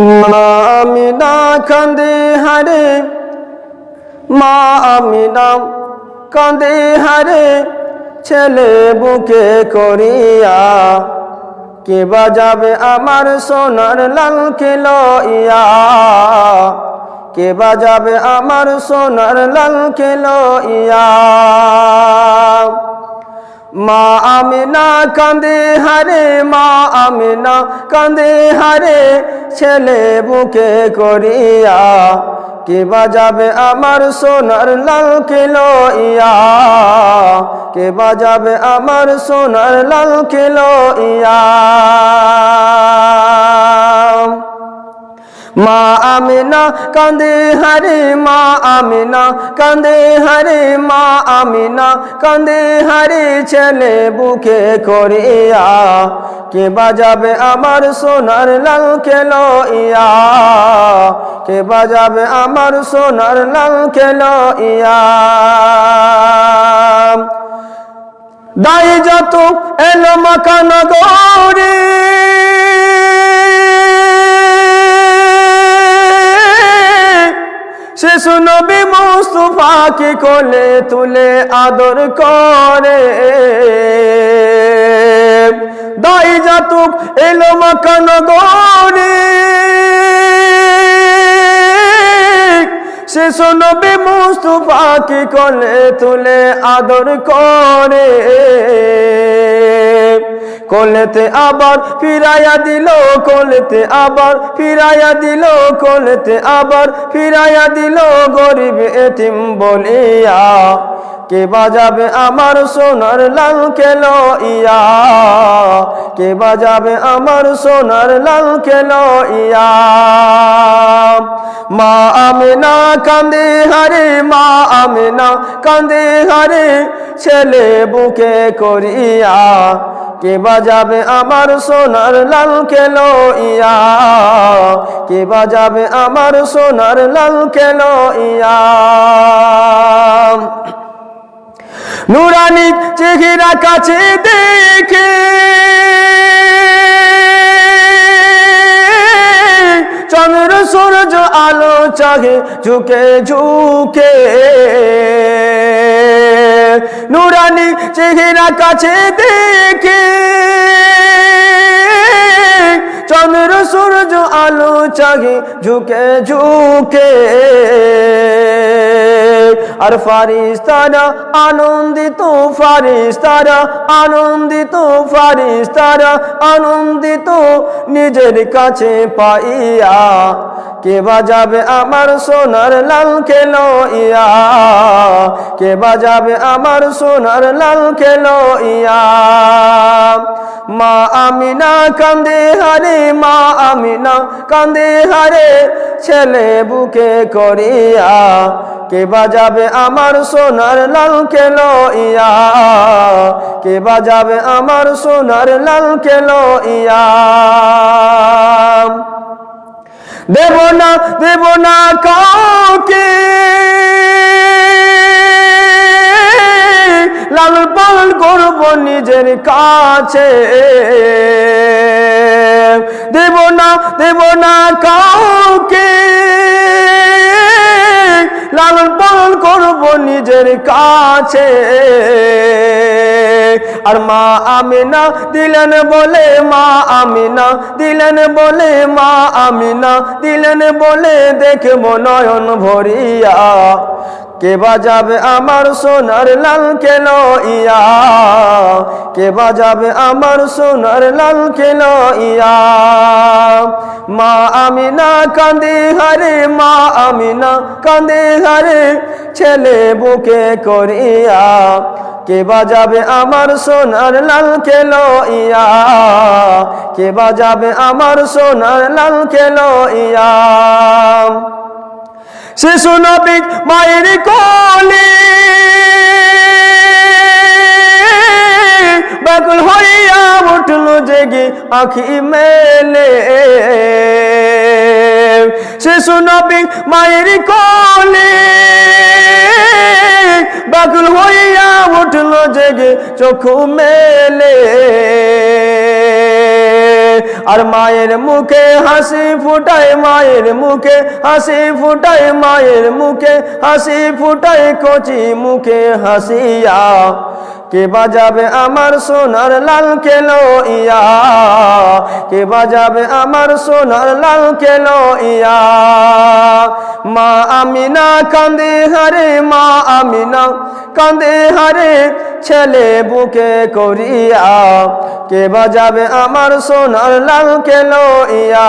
মা আমিনা কান্দে হারে। মা আমিনা ছেলে বুকে করিয়া কে বাজাবে আমার সোনার লালকে লইয়া কে বাজাবে আমার সোনার লালকে লইয়া মা আমিনা কান্দে হারে। মা আমিনা কান্দে হারে। ছেলে বুকে করিয়া, কে বাজাবে আমার সোনার লাল লালকে ইয়া কে বাজাবে আমার সোনার লাল লালকে লইয়া মা আমিনা কান্দে হারে মা আমিনা কান্দে হারে মা আমিনা কান্দে হারে ছেলে বুকে করিয়া। কে বাজাবে আমার সোনার লাল খেলো ইয়া কে বাজাবে আমার সোনার লাল খেলো ইয়া দায় যত এলো মাকান গৌরী শিশু নবী মুস্তফাকে কোলে তুলে আদর করে। দাই জাতুক এলো মাকান গৌরী। শিশু নবী মুস্তফাকে কোলে তুলে আদর করে। কোলেতে আবার ফিরাইয়া দিল, কোলেতে আবার ফিরাইয়া দিল, কোলেতে আবার ফিরাইয়া দিল, গরিব এতিম বলিয়া কে বাজাবে আমার সোনার লাল খেলো ইয়া কে বাজাবে আমার সোনার লাল খেলো ইয়া মা আমিনা কান্দে হারে, মা আমিনা কান্দে হারে, ছেলে বুকে করিয়া। কে বাজাবে আমার সোনার লাল খেলো ইয়া কে বাজাবে আমার সোনার লাল খেলো ইয়া নুরানি চেহারা কাছে দেখে। চন্দ্র সূর্য আলো চাহে ঝুঁকে ঝুঁকে। নুরানি চেহারা কাছে দেখে। চন্দ্র সূর্য আলো চাহে ঝুঁকে ঝুঁকে। আর ফারিস্তারা, আনন্দিত ফারিস্তারা আনন্দিত ফারিস্তারা, আনন্দিত নিজের কাছে পাইয়া, কে বাজাবে আমার সোনার লাল খেলো ইয়া কে বাজাবে আমার সোনার লাল খেলো ইয়া মা আমিনা কান্দে হারে, মা আমিনা কান্দে হারে, ছেলে বুকে করিয়া কে বাজাবে আমার সোনার লাল খেলো ইয়া? কে বাজাবে আমার সোনার লাল খেলো ইয়া? দেব না দেব না কাউকে। লাল পাল করব নিজের কাছে। দেব না দেব না কাউকে। নিজের কাছে। আর মা আমিনা দিলেন বলে মা আমিনা, দিলেন বলে মা আমিনা, দিলেন বলে দেখে নয়ন ভরিয়া। কে বাজাবে আমার সোনার লাল কেন ইয়া কে বাজাবে আমার সোনার লাল খেলো ইয়া মা আমিনা কান্দে হারে, মা আমিনা কান্দে হারে, ছেলে বুকে করিয়া। কে বাজাবে আমার সোনার লাল খেলো ইয়া কে বাজাবে আমার সোনার লাল খেলো ইয়া শিশু নবী মায়ের কোলে বাকুল হইয়া উঠল জেগে আখি মেলে। শিশু নবী মায়ের কোলে বাকুল হইয়া উঠল জেগে চোখ মেলে। আর মায়ের মুখে হাসি ফুটায়, মায়ের মুখে হাসি ফুটায়, মায়ের মুখে হাসি ফুটায়, কচি মুখে হাসিয়া কে বাজাবে আমার সোনার লাল কেলো ইয়া? কে বাজাবে আমার সোনার লাল কেলো ইয়া? মা আমিনা কান্দে হারে, মা আমিনা কান্দে হারে, ছেলে বুকে করিয়া। কে বাজাবে আমার সোনার লাল কেলো ইয়া?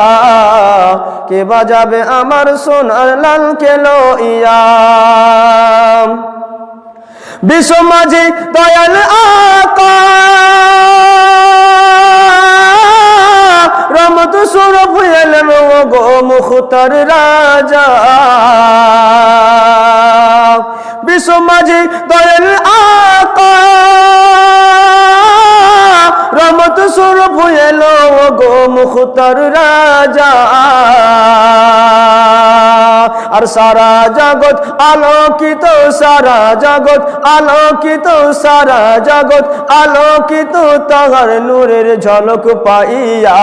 কে বাজাবে আমার সোনার লাল কেলো ইয়া? বিশ্ব মাঝি দয়াল আকা রমত সুরভ এলেম গো মুখতার রাজা। বিশ্ব মাঝি দয়াল আকা রমত সুরভ এলো গো মুখতার রাজা। আর সারা জগৎ আলোকিত, সারা জগৎ আলোকিত, সারা জগৎ আলোকিত, তাহার নূরের ঝলক পাইয়া।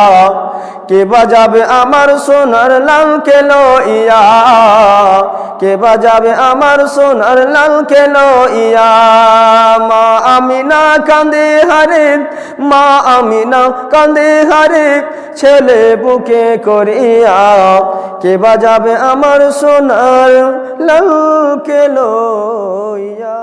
কে বাজাবে আমার সোনার লাল কেলো ইয়া কে বাজাবে আমার সোনার লাল কেন ইয়া? মা আমিনা কান্দে হারে, মা আমিনা কান্দে হারে, ছেলে বুকে করিয়া কে বাজাবে আমার সোনার লাল কেন ইয়া?